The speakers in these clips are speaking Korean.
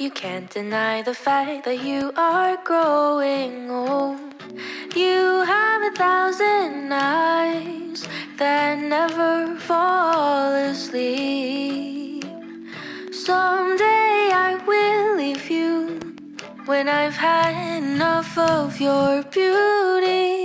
You can't deny the fact that you are growing old. You have a thousand eyes that never fall asleep. Someday I will leave you when I've had enough of your beauty.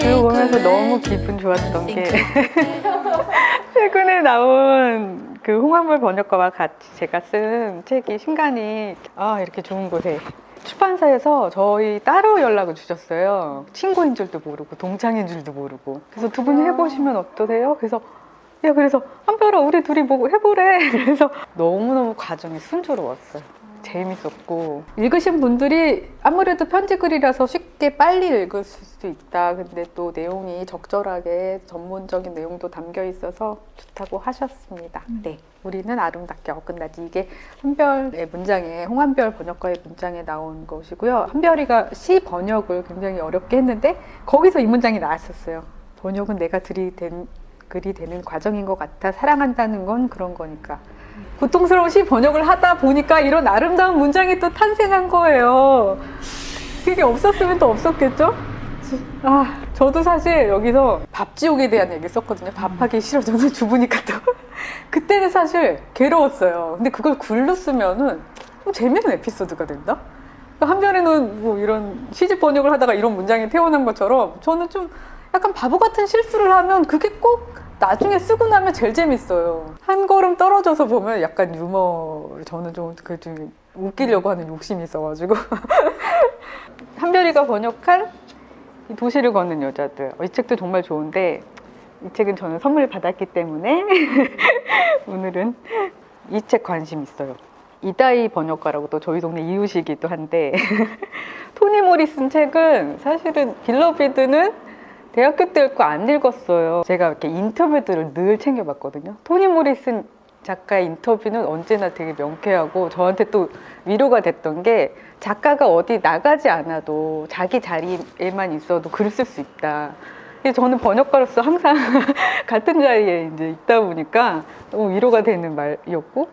그거 보면서 너무. 기분 좋았던 게 최근에 나온 그 홍합물 번역가와 같이 제가 쓴 책이 신간이 아 이렇게 좋은 곳에 출판사에서 저희 따로 연락을 주셨어요. 친구인 줄도 모르고 동창인 줄도 모르고 그래서 두 분이 해보시면 어떠세요? 그래서 야 그래서 한별아 우리 둘이 뭐 해보래. 그래서 너무너무 과정이 순조로웠어요. 재밌었고 읽으신 분들이 아무래도 편지글이라서 쉽게 빨리 읽을 수 있다. 근데 또 내용이 적절하게 전문적인 내용도 담겨 있어서 좋다고 하셨습니다. 네, 우리는 아름답게 어긋나지 이게 한별의 문장에 홍한별 번역가의 문장에 나온 것이고요. 한별이가 시 번역을 굉장히 어렵게 했는데 거기서 이 문장이 나왔었어요. 번역은 내가 들이댄 글이 되는 과정인 것 같아. 사랑한다는 건 그런 거니까. 고통스러운 시 번역을 하다 보니까 이런 아름다운 문장이 또 탄생한 거예요. 그게 없었으면 또 없었겠죠? 아, 저도 사실 여기서 밥지옥에 대한 얘기 썼거든요. 밥하기 싫어. 저는 주부니까 또. 그때는 사실 괴로웠어요. 근데 그걸 글로 쓰면은 좀 재밌는 에피소드가 된다? 그러니까 한편에는 뭐 이런 시집 번역을 하다가 이런 문장이 태어난 것처럼 저는 좀 약간 바보 같은 실수를 하면 그게 꼭 나중에 쓰고 나면 제일 재밌어요. 한 걸음 떨어져서 보면 약간 유머, 저는 좀 그 좀 웃기려고 하는 욕심이 있어가지고. 한별이가 번역한 이 도시를 걷는 여자들. 어, 이 책도 정말 좋은데 이 책은 저는 선물 받았기 때문에 오늘은 이 책 관심 있어요. 이다희 번역가라고 또 저희 동네 이웃이기도 한데 토니 모리슨 책은 사실은 빌러비드는 대학교 때 읽고 안 읽었어요. 제가 이렇게 인터뷰들을 늘 챙겨봤거든요. 토니 모리슨 작가의 인터뷰는 언제나 되게 명쾌하고 저한테 또 위로가 됐던 게 작가가 어디 나가지 않아도 자기 자리에만 있어도 글을 쓸 수 있다. 저는 번역가로서 항상 같은 자리에 이제 있다 보니까 너무 위로가 되는 말이었고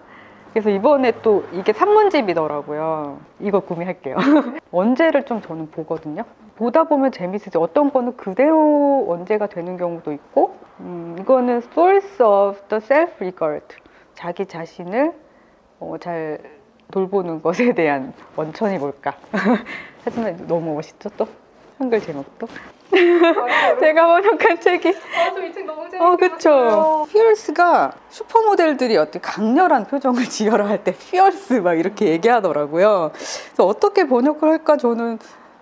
그래서 이번에 또 이게 산문집이더라고요. 이거 구매할게요. 원제를 좀 저는 보거든요. 보다 보면 재밌으지. 어떤 거는 그대로 원제가 되는 경우도 있고, 음, 이거는 Source of the Self-Regard. 자기 자신을 어, 잘 돌보는 것에 대한 원천이 뭘까. 하지만 너무 멋있죠, 또? 한글 제목도. 제가 번역한 책이 저이 책 너무 재밌게 어, 그쵸. 봤어요. 피어스가 슈퍼모델들이 어떤 강렬한 표정을 지어라 할 때 피어스 막 이렇게 얘기하더라고요. 그래서 어떻게 번역을 할까 저는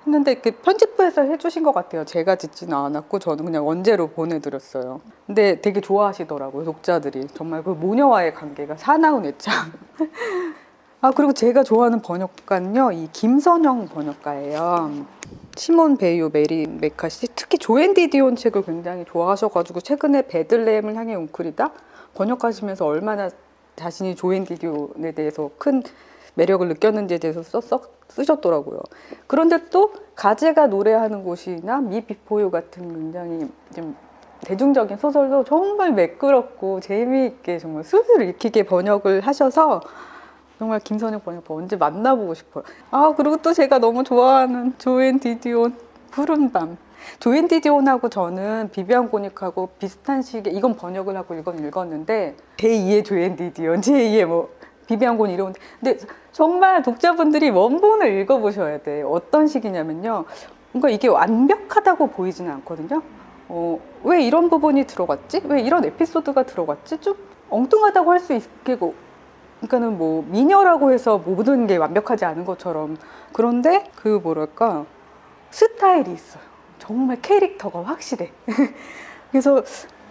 했는데 이렇게 편집부에서 해주신 것 같아요. 제가 짓지는 않았고 저는 그냥 원제로 보내드렸어요. 근데 되게 좋아하시더라고요, 독자들이. 정말 그 모녀와의 관계가 사나운 애착. 아, 그리고 제가 좋아하는 번역가는요, 이 김선영 번역가예요. 시몬 베이오, 메리 메카시, 특히 조앤 디 디온 책을 굉장히 좋아하셔가지고 최근에 베들레헴을 향해 웅크리다 번역하시면서 얼마나 자신이 조앤 디 디온에 대해서 큰 매력을 느꼈는지에 대해서 써, 써, 쓰셨더라고요. 그런데 또 가제가 노래하는 곳이나 미 비포유 같은 굉장히 좀 대중적인 소설도 정말 매끄럽고 재미있게 정말 술술 읽히게 번역을 하셔서 정말 김선영 번역가 언제 만나보고 싶어요. 아 그리고 또 제가 너무 좋아하는 조앤 디디온 푸른 밤. 조앤 디디온하고 저는 비비안 고닉하고 비슷한 시기에 이건 번역을 하고 이건 읽었는데 제2의 조앤 디디온, 제2의 뭐 비비안 고닉 이런 근데 정말 독자분들이 원본을 읽어보셔야 돼. 어떤 식이냐면요. 뭔가 이게 완벽하다고 보이지는 않거든요. 어, 왜 이런 부분이 들어갔지? 왜 이런 에피소드가 들어갔지? 좀 엉뚱하다고 할 수 있겠고 그러니까는 뭐 미녀라고 해서 모든 게 완벽하지 않은 것처럼 그런데 그 뭐랄까 스타일이 있어요. 정말 캐릭터가 확실해. 그래서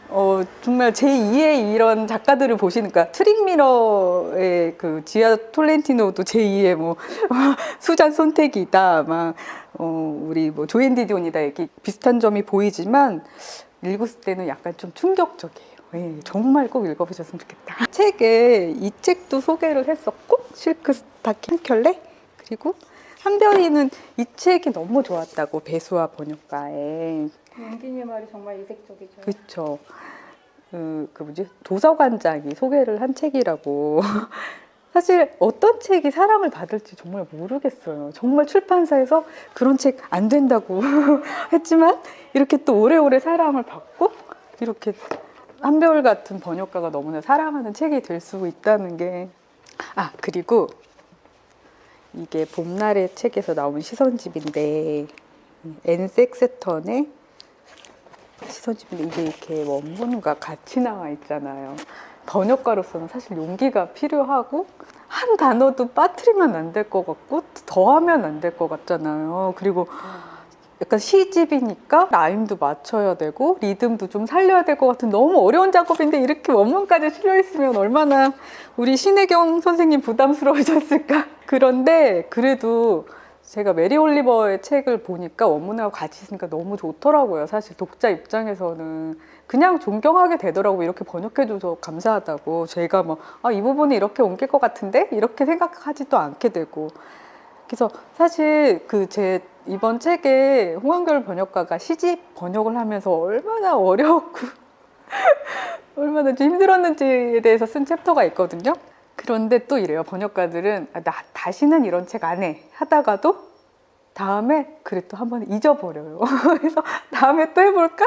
어, 정말 제2의 이런 작가들을 보시니까 트릭미러의 그 지아 톨렌티노도 제2의 뭐 수잔 손택이다, 막 어, 우리 뭐 조앤 디디온이다 이렇게 비슷한 점이 보이지만 읽었을 때는 약간 좀 충격적이에요. 예, 정말 꼭 읽어보셨으면 좋겠다. 책에 이 책도 소개를 했었고 실크 스타킹 켤레 그리고 한별이는 이 책이 너무 좋았다고 배수와 번역가에 용기의 말이 정말 이색적이죠. 그렇죠. 그, 그 뭐지 도서관장이 소개를 한 책이라고. 사실 어떤 책이 사랑을 받을지 정말 모르겠어요. 정말 출판사에서 그런 책 안 된다고 했지만 이렇게 또 오래오래 사랑을 받고 이렇게 한별 같은 번역가가 너무나 사랑하는 책이 될 수 있다는 게. 아, 그리고 이게 봄날의 책에서 나온 시선집인데 앤 섹스턴의 시선집인데 이게 이렇게 원문과 같이 나와 있잖아요. 번역가로서는 사실 용기가 필요하고 한 단어도 빠뜨리면 안 될 것 같고 더하면 안 될 것 같잖아요. 그리고 약간 시집이니까 라임도 맞춰야 되고 리듬도 좀 살려야 될 것 같은 너무 어려운 작업인데 이렇게 원문까지 실려 있으면 얼마나 우리 신혜경 선생님 부담스러우셨을까. 그런데 그래도 제가 메리 올리버의 책을 보니까 원문하고 같이 있으니까 너무 좋더라고요. 사실 독자 입장에서는 그냥 존경하게 되더라고요. 이렇게 번역해줘서 감사하다고. 제가 뭐, 아, 이 부분이 이렇게 옮길 것 같은데? 이렇게 생각하지도 않게 되고. 그래서 사실 그 제 이번 책에 홍한결 번역가가 시집 번역을 하면서 얼마나 어려웠고 얼마나 좀 힘들었는지에 대해서 쓴 챕터가 있거든요. 그런데 또 이래요. 번역가들은 아, 나 다시는 이런 책 안 해. 하다가도 다음에 그래 또 한 번 잊어버려요. 그래서 다음에 또 해볼까?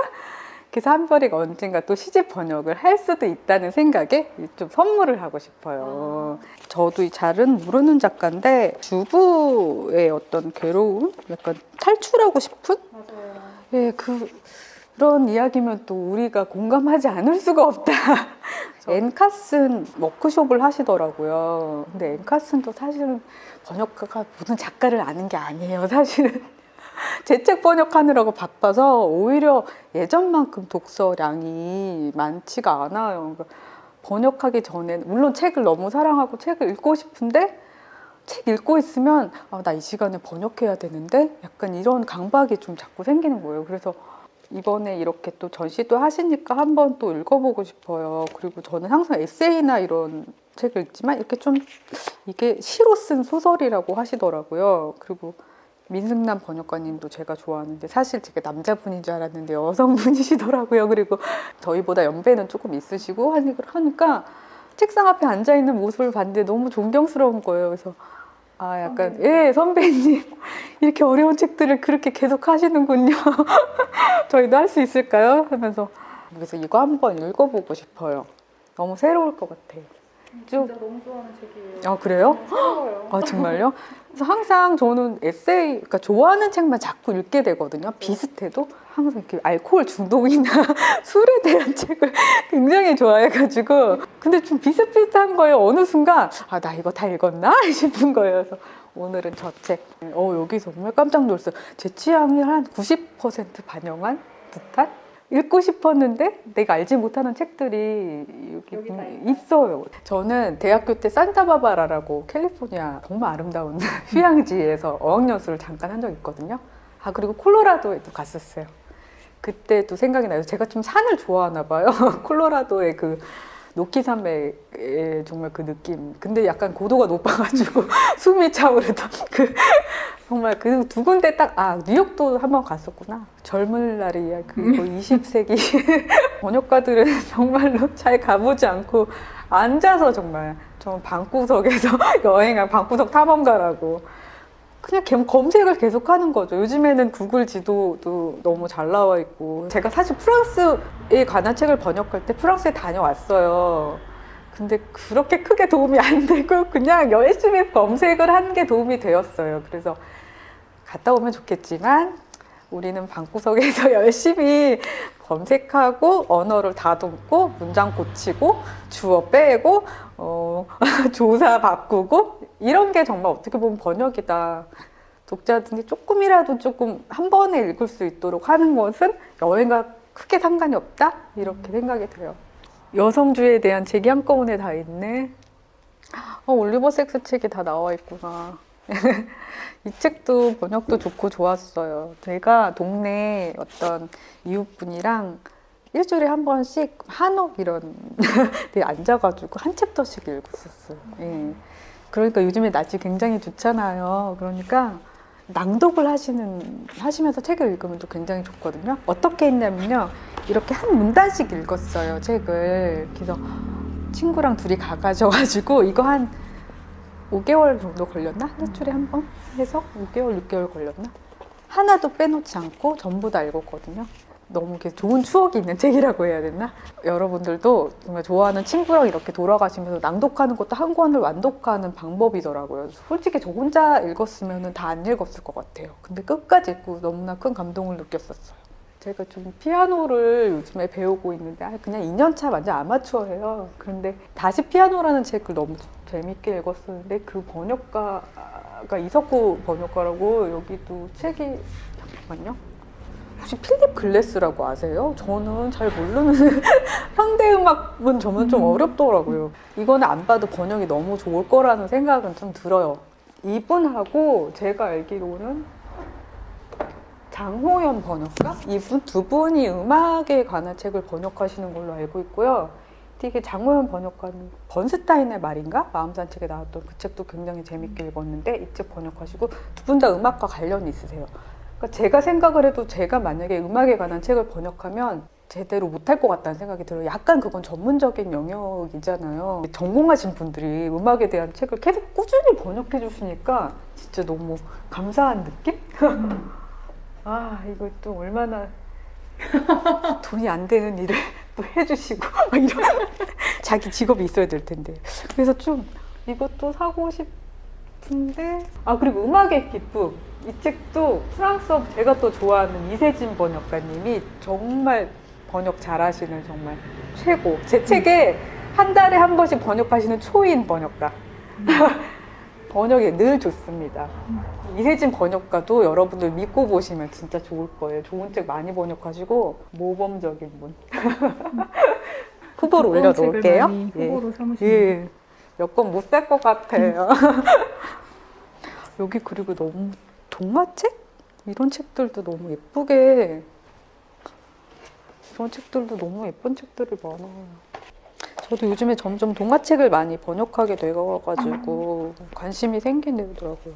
그래서 한별이가 언젠가 또 시집 번역을 할 수도 있다는 생각에 좀 선물을 하고 싶어요. 저도 이 잘은 모르는 작가인데 주부의 어떤 괴로움, 약간 탈출하고 싶은 맞아요. 예, 그, 그런 이야기면 또 우리가 공감하지 않을 수가 없다. 엔카슨 워크숍을 하시더라고요. 근데 엔카슨도 사실은 번역가가 모든 작가를 아는 게 아니에요, 사실은. 제 책 번역하느라고 바빠서 오히려 예전만큼 독서량이 많지가 않아요. 그러니까 번역하기 전에 물론 책을 너무 사랑하고 책을 읽고 싶은데 책 읽고 있으면 아, 나 이 시간에 번역해야 되는데 약간 이런 강박이 좀 자꾸 생기는 거예요. 그래서 이번에 이렇게 또 전시도 하시니까 한번 또 읽어보고 싶어요. 그리고 저는 항상 에세이나 이런 책을 읽지만 이렇게 좀 이게 시로 쓴 소설이라고 하시더라고요. 그리고 민승남 번역가님도 제가 좋아하는데 사실 되게 남자분인 줄 알았는데 여성분이시더라고요. 그리고 저희보다 연배는 조금 있으시고 하니- 하니까 책상 앞에 앉아 있는 모습을 봤는데 너무 존경스러운 거예요. 그래서 아 약간 예 선배님 이렇게 어려운 책들을 그렇게 계속 하시는군요. 저희도 할 수 있을까요? 하면서 그래서 이거 한번 읽어보고 싶어요. 너무 새로울 것 같아요. 쭉. 진짜 너무 좋아하는 책이에요. 아 그래요? 새로워요. 아 정말요? 그래서 항상 저는 에세이, 그러니까 좋아하는 책만 자꾸 읽게 되거든요. 비슷해도 항상 이렇게 알코올 중독이나 술에 대한 책을 굉장히 좋아해가지고 근데 좀 비슷비슷한 거예요. 어느 순간 아 나 이거 다 읽었나 싶은 거예요. 그래서 오늘은 저 책. 어 여기서 정말 깜짝 놀랐어요. 제 취향이 한 90% 반영한 듯한. 읽고 싶었는데 내가 알지 못하는 책들이 여기? 있어요. 저는 대학교 때 산타바바라라고 캘리포니아 정말 아름다운 휴양지에서 어학연수를 잠깐 한 적 있거든요. 아 그리고 콜로라도에도 갔었어요. 그때도 생각이 나요. 제가 좀 산을 좋아하나 봐요. 콜로라도의 그 노키 산맥의 정말 그 느낌. 근데 약간 고도가 높아가지고 숨이 차오르던 그 정말 그 두 군데 딱 아 뉴욕도 한번 갔었구나. 젊은 날이야. 그 20세기 번역가들은 정말로 잘 가보지 않고 앉아서 정말 저 방구석에서 여행한 방구석 탐험가라고 그냥 겸- 검색을 계속 하는 거죠. 요즘에는 구글 지도도 너무 잘 나와 있고. 제가 사실 프랑스에 관한 책을 번역할 때 프랑스에 다녀왔어요. 근데 그렇게 크게 도움이 안 되고 그냥 열심히 검색을 한 게 도움이 되었어요. 그래서 갔다 오면 좋겠지만 우리는 방구석에서 열심히 검색하고 언어를 다듬고 문장 고치고 주어 빼고 어, 조사 바꾸고 이런 게 정말 어떻게 보면 번역이다. 독자들이 조금이라도 조금 한 번에 읽을 수 있도록 하는 것은 여행과 크게 상관이 없다 이렇게 생각이 돼요. 여성주의에 대한 책이 한꺼번에 다 있네. 어, 올리버 섹스 책이 다 나와 있구나. 이 책도 번역도 좋고 좋았어요. 제가 동네 어떤 이웃분이랑 일주일에 한 번씩 한옥 이런 데 앉아가지고 한 챕터씩 읽었었어요. 예. 그러니까 요즘에 날씨 굉장히 좋잖아요. 그러니까 낭독을 하시는 하시면서 책을 읽으면 또 굉장히 좋거든요. 어떻게 했냐면요, 이렇게 한 문단씩 읽었어요 책을. 그래서 친구랑 둘이 가가져가지고 이거 한 5개월 정도 걸렸나? 일주일에 한 번 해서 5개월, 6개월 걸렸나? 하나도 빼놓지 않고 전부 다 읽었거든요. 너무 이렇게 좋은 추억이 있는 책이라고 해야 되나? 여러분들도 정말 좋아하는 친구랑 이렇게 돌아가시면서 낭독하는 것도 한 권을 완독하는 방법이더라고요. 솔직히 저 혼자 읽었으면 다 안 읽었을 것 같아요. 근데 끝까지 읽고 너무나 큰 감동을 느꼈었어요. 제가 좀 피아노를 요즘에 배우고 있는데 아, 그냥 2년차 완전 아마추어예요. 그런데 다시 피아노라는 책을 너무 재밌게 읽었었는데 그 번역가가 이석구 번역가라고 여기도 책이 잠깐만요. 혹시 필립 글래스라고 아세요? 저는 잘 모르는 현대음악은 저는 좀 어렵더라고요. 이거는 안 봐도 번역이 너무 좋을 거라는 생각은 좀 들어요. 이분하고 제가 알기로는 장호연 번역가? 이분 두 분이 음악에 관한 책을 번역하시는 걸로 알고 있고요. 되게 장호연 번역가는 번스타인의 말인가? 마음산책에 나왔던 그 책도 굉장히 재밌게 읽었는데 이 책 번역하시고 두 분 다 음악과 관련이 있으세요. 그러니까 제가 생각을 해도 제가 만약에 음악에 관한 책을 번역하면 제대로 못할 것 같다는 생각이 들어요. 약간 그건 전문적인 영역이잖아요. 전공하신 분들이 음악에 대한 책을 계속 꾸준히 번역해 주시니까 진짜 너무 감사한 느낌? 아, 이거 또 얼마나 돈이 안 되는 일을 또 해주시고 막 이런 자기 직업이 있어야 될 텐데. 그래서 좀 이것도 사고 싶 은데 아 그리고 음악의 기쁨 이 책도 프랑스어 제가 또 좋아하는 이세진 번역가님이 정말 번역 잘하시는 정말 최고. 제 책에 한 달에 한 번씩 번역하시는 초인 번역가. 번역이 늘 좋습니다. 이세진 번역가도 여러분들 믿고 보시면 진짜 좋을 거예요. 좋은 책 많이 번역하시고 모범적인 분. 후보로 올려놓을게요. 후보로 삼으시는 예. 몇권못 살 것 같아요. 여기 그리고 너무 동화책? 이런 책들도 너무 예쁘게 이런 책들도 너무 예쁜 책들이 많아요. 저도 요즘에 점점 동화책을 많이 번역하게 되어가지고 관심이 생기더라고요.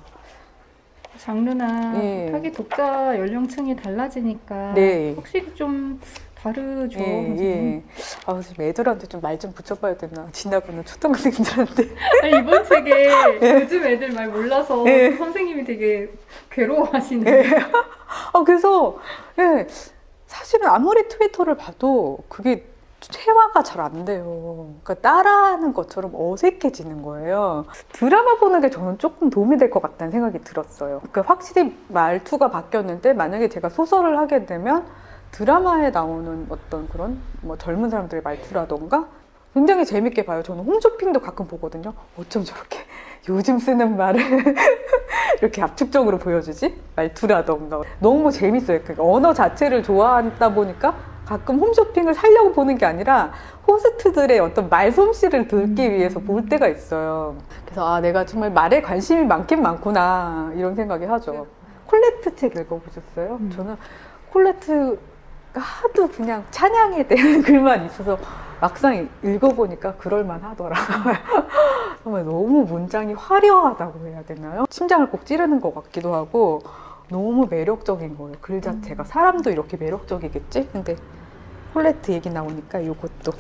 장르나 예. 타깃 독자 연령층이 달라지니까 네. 확실히 좀 다르죠. 예. 예. 아, 지금 애들한테 좀 말 좀 붙여봐야 되나. 지나가는 초등학생들한테. 아니, 이번 책에 요즘 애들 말 몰라서 예. 그 선생님이 되게 괴로워하시는. 예. 아, 그래서, 예. 사실은 아무리 트위터를 봐도 그게 체화가 잘 안 돼요. 그러니까 따라하는 것처럼 어색해지는 거예요. 드라마 보는 게 저는 조금 도움이 될 것 같다는 생각이 들었어요. 그러니까 확실히 말투가 바뀌었는데 만약에 제가 소설을 하게 되면 드라마에 나오는 어떤 그런 뭐 젊은 사람들의 말투라던가 굉장히 재밌게 봐요. 저는 홈쇼핑도 가끔 보거든요. 어쩜 저렇게 요즘 쓰는 말을 이렇게 압축적으로 보여주지? 말투라던가. 너무 재밌어요. 그러니까 언어 자체를 좋아하다 보니까 가끔 홈쇼핑을 살려고 보는 게 아니라 호스트들의 어떤 말솜씨를 듣기 위해서 볼 때가 있어요. 그래서 아, 내가 정말 말에 관심이 많긴 많구나. 이런 생각이 하죠. 콜레트 책 읽어보셨어요? 음. 저는 콜레트가 하도 그냥 찬양에 대한 글만 있어서 막상 읽어보니까 그럴만 하더라고요. 정말 너무 문장이 화려하다고 해야 되나요? 심장을 꼭 찌르는 것 같기도 하고 너무 매력적인 거예요. 글 자체가. 사람도 이렇게 매력적이겠지? 근데 콜레트 얘기 나오니까 이것도.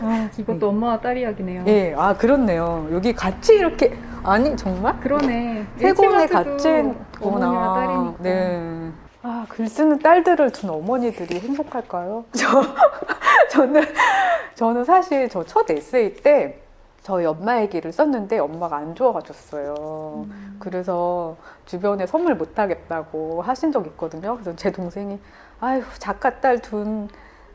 아, 이것도 엄마와 딸 이야기네요. 예, 아, 그렇네요. 여기 같이 이렇게. 아니, 정말? 그러네. 세 권에 구나 딸이니까. 네. 아, 글 쓰는 딸들을 둔 어머니들이 행복할까요? 저, 저는, 저는 사실 저 첫 에세이 때 저희 엄마 얘기를 썼는데 엄마가 안 좋아가 줬어요. 음. 그래서 주변에 선물 못 하겠다고 하신 적 있거든요. 그래서 제 동생이 아유 작가 딸 둔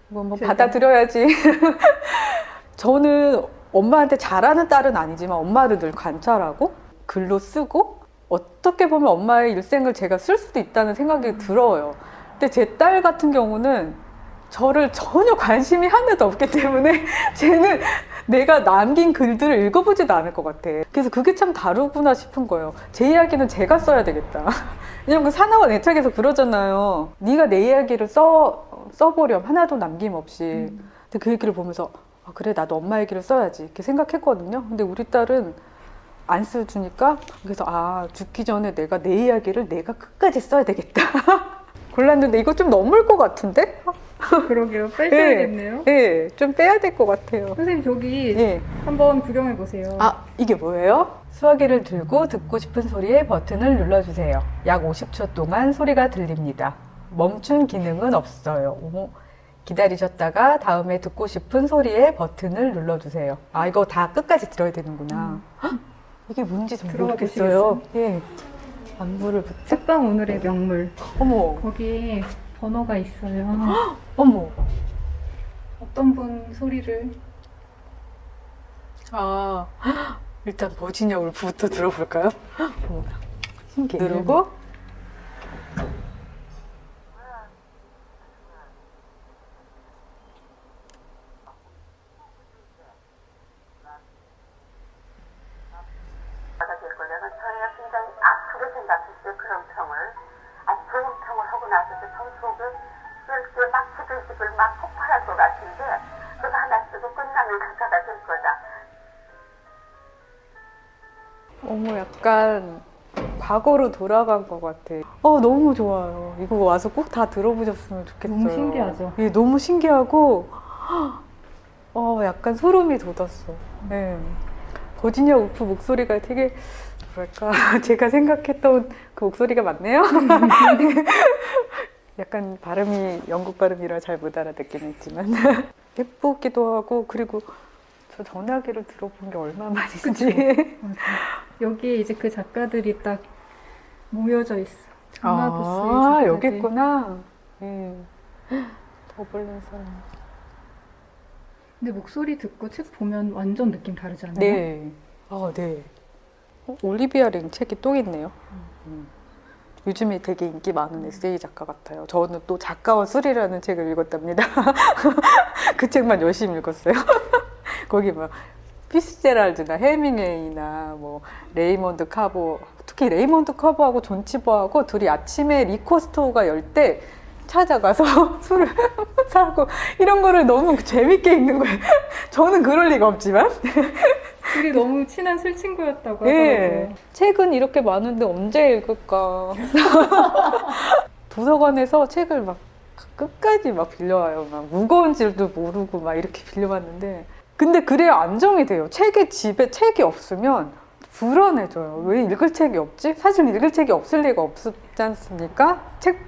뭐, 뭐. 받아들여야지. 저는 엄마한테 잘하는 딸은 아니지만 엄마를 늘 관찰하고 글로 쓰고 어떻게 보면 엄마의 일생을 제가 쓸 수도 있다는 생각이 들어요. 근데 제 딸 같은 경우는 저를 전혀 관심이 하나도 없기 때문에 쟤는 내가 남긴 글들을 읽어보지도 않을 것 같아. 그래서 그게 참 다르구나 싶은 거예요. 제 이야기는 제가 써야 되겠다. 왜냐면 그 사나와 내 책에서 그러잖아요. 네가 내 이야기를 써 써보렴 하나도 남김없이. 음. 근데 그 얘기를 보면서 아, 그래 나도 엄마 얘기를 써야지 이렇게 생각했거든요. 근데 우리 딸은 안 써주니까 그래서 아 죽기 전에 내가 내 이야기를 내가 끝까지 써야 되겠다. 골랐는데 이거 좀 넘을 것 같은데? 그러게요. 빼셔야겠네요. 예, 좀 빼야 될 것 같아요. 선생님 저기 예. 한번 구경해 보세요. 아, 이게 뭐예요? 수화기를 들고 듣고 싶은 소리의 버튼을 눌러주세요. 약 50초 동안 소리가 들립니다. 멈춘 기능은 없어요. 어머, 기다리셨다가 다음에 듣고 싶은 소리의 버튼을 눌러주세요. 아, 이거 다 끝까지 들어야 되는구나. 헉, 이게 뭔지 좀 들어가 모르겠어요. 예. 안무를 붙여. 책방 오늘의 명물. 어머, 거기 번호가 있어요. 어머. 어떤 분 소리를 아, 일단 울프부터 들어볼까요? 어머, 신기해. 누르고 어머, 약간 과거로 돌아간 것 같아. 어, 너무 좋아요. 이거 와서 꼭 다 들어보셨으면 좋겠어요. 너무 신기하죠? 예, 너무 신기하고, 어, 약간 소름이 돋았어. 예. 버지니아 울프 목소리가 되게, 뭐랄까, 제가 생각했던 그 목소리가 맞네요? 약간 발음이 영국 발음이라 잘 못 알아듣긴 했지만. 예쁘기도 하고, 그리고 저 전화기를 들어본 게 얼마만인지. 여기에 이제 그 작가들이 딱 모여져 있어. 아, 작가들. 여기 있구나. 예. 더블린 사람. 근데 목소리 듣고 책 보면 완전 느낌 다르지 않아요? 네. 아, 네. 어, 올리비아 링 책이 또 있네요. 음. 요즘에 되게 인기 많은 에세이 작가 같아요. 저는 또 작가와 술이라는 책을 읽었답니다. 그 책만 열심히 읽었어요. 거기 막 피스제랄드나 해밍웨이나 뭐 레이먼드 카보 특히 레이먼드 카보하고 존 치버하고 둘이 아침에 리코 스토어가 열 때 찾아가서 술을 사고 이런 거를 너무 재밌게 읽는 거예요. 저는 그럴 리가 없지만 둘이 너무 친한 술 친구였다고 예. 하더라고요. 책은 이렇게 많은데 언제 읽을까? 도서관에서 책을 막 끝까지 막 빌려와요. 막 무거운 줄도 모르고 막 이렇게 빌려왔는데. 근데 그래야 안정이 돼요. 책에 집에 책이 없으면 불안해져요. 왜 읽을 책이 없지? 사실 읽을 책이 없을 리가 없지 않습니까? 책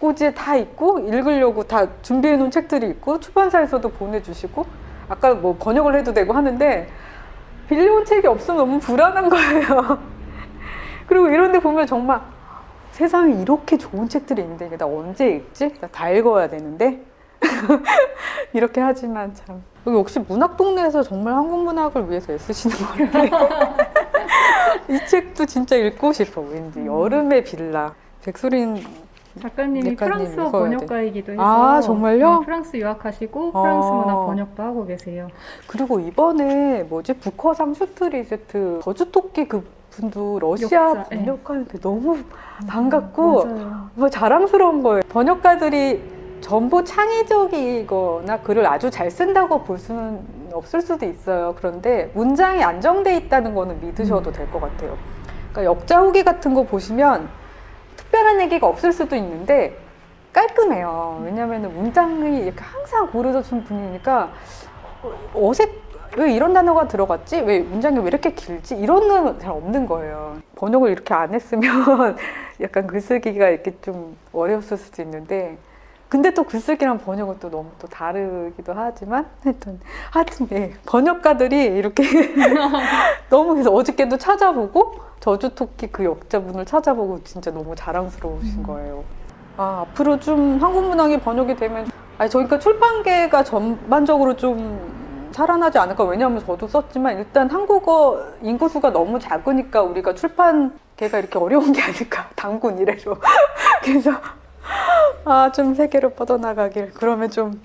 꽂이에 다 있고 읽으려고 다 준비해 놓은 책들이 있고 출판사에서도 보내주시고 아까 뭐 번역을 해도 되고 하는데 빌려온 책이 없으면 너무 불안한 거예요. 그리고 이런 데 보면 정말 세상에 이렇게 좋은 책들이 있는데 이게 나 언제 읽지? 나 다 읽어야 되는데? 이렇게 하지만 참. 여기 혹시 문학 동네에서 정말 한국 문학을 위해서 애쓰시는 건데. 이 책도 진짜 읽고 싶어, 왠지. 여름의 빌라. 백소린, 작가님이 작가님 프랑스어. 번역가이기도 해서 아, 정말요? 네, 프랑스 유학하시고 프랑스 아. 문학 번역도 하고 계세요. 그리고 이번에 뭐지? 부커상 슈트리제트 저주토끼 그 분도 러시아 예. 번역하는데 너무 반갑고 맞아요. 뭐 자랑스러운 거예요. 번역가들이 전부 창의적이거나 글을 아주 잘 쓴다고 볼 수는 없을 수도 있어요. 그런데 문장이 안정돼 있다는 거는 믿으셔도 될 것 같아요. 그러니까 역자 후기 같은 거 보시면 특별한 얘기가 없을 수도 있는데 깔끔해요. 왜냐하면 문장이 이렇게 항상 고르던 분이니까 어색 왜 이런 단어가 들어갔지? 왜 문장이 왜 이렇게 길지? 이런 건 잘 없는 거예요. 번역을 이렇게 안 했으면 약간 글쓰기가 이렇게 좀 어려웠을 수도 있는데 근데 또 글쓰기랑 번역은 또 너무 또 다르기도 하지만 하여튼 하여튼 네, 번역가들이 이렇게 너무 그래서 어저께도 찾아보고 저주토끼 그 역자분을 찾아보고 진짜 너무 자랑스러우신 거예요. 아 앞으로 좀 한국 문학이 번역이 되면 아니 저희가 출판계가 전반적으로 좀 살아나지 않을까? 왜냐하면 저도 썼지만 일단 한국어 인구수가 너무 작으니까 우리가 출판계가 이렇게 어려운 게 아닐까? 당군 이래로. 그래서 아, 좀 세계로 뻗어나가길. 그러면 좀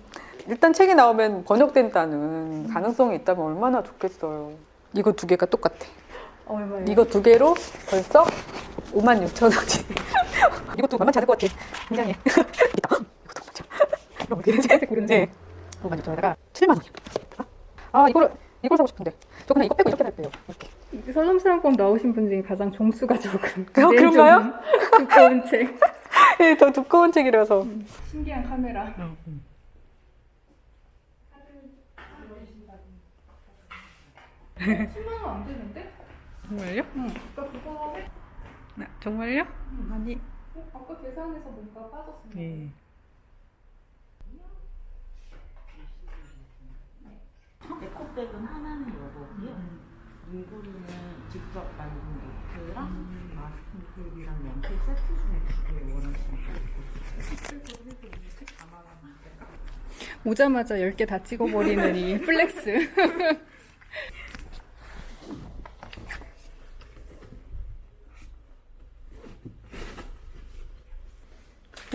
일단 책이 나오면 번역된다는 가능성이 있다면 얼마나 좋겠어요. 이거 두 개가 똑같아. 얼마예요? 이거 두 개로 벌써 5만 6천 원치. 이것도 만만치 않을 것 같아. 굉장히. 이것도 만만치 않아. 이거 어떻게 되지? 고르는 네. 5만 6천 원에다가 7만 원이요. 아, 이거를, 이걸 사고 싶은데. 저 그냥 이거 빼고 이렇게 살게요. 이렇게. 서점사랑법 나오신 분 중에 가장 종수가 적은 그- 네, 그런가요? 좀 두꺼운 책 예, 더 두꺼운 책이라서. 신기한 카메라 10만 원 안 되는데? 정말요? 응 아까 그거 해- 네, 정말요? 아니. 어, 아까 계산해서 뭔가 빠졌어 예. 에코백은 하나는 요거고요. 이거는 직접 만든 노트랑 마스킹테이프랑 연필 세트 중에 두개 원하시면 오자마자 10개 다 찍어버리는 이 플렉스.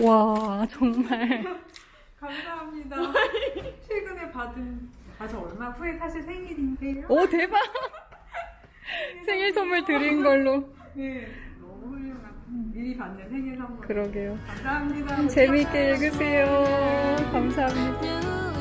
와 정말. 감사합니다. 최근에 받은, 아, 저 얼마 후에 사실 생일인데요. 오 대박. 생일 선물 드린 걸로. 네, 훌륭한. 미리 받는 생일 선물. 그러게요 감사합니다. 재밌게 읽으세요 감사합니다